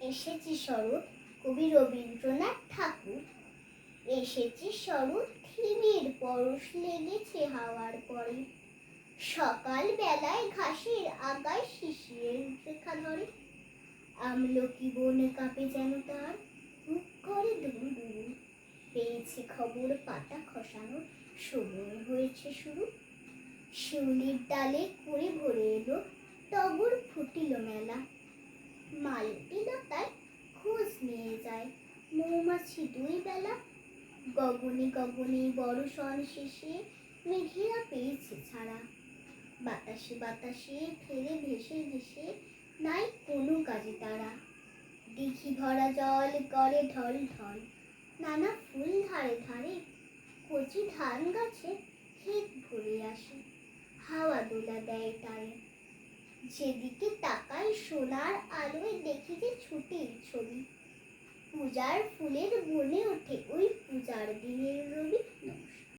এসেছি শরৎ, কবি রবীন্দ্রনাথ ঠাকুর। এসেছি শরৎ থিমির পরশ লেগেছে হাওয়ার পরে। সকাল বেলায় ঘাসের আগায় শিশিরের রেখা ধরে। আমলকি বনে কাঁপে যেন তার, বুক করে দুরু দুরু পেয়েছে খবর পাতা খসানো, সময় হয়েছে শুরু। শিউলির ডালে করে ভরে এলো, টগর ফুটিল মেলা। মালতী মৌমাছি দুই বেলা। গগনে গগনে বড় সন শেষে মেঘেরা পেয়েছে ছাড়া। বাতাসে বাতাসে ফেরে ভেসে ভেসে নাই কোনো কাজে তারা। জল করে ঢল ঢল, নানা ফুল ধারে ধারে, কচি ধান গাছে ক্ষেত ভরে আসে, হাওয়া দোলা দেয় তারে। যেদিকে তাকাই সোনার আলোয় দেখি যে ছুটির ছবি। পূজার ফুলের বনে ওঠে। ওই পূজার দিনের রবি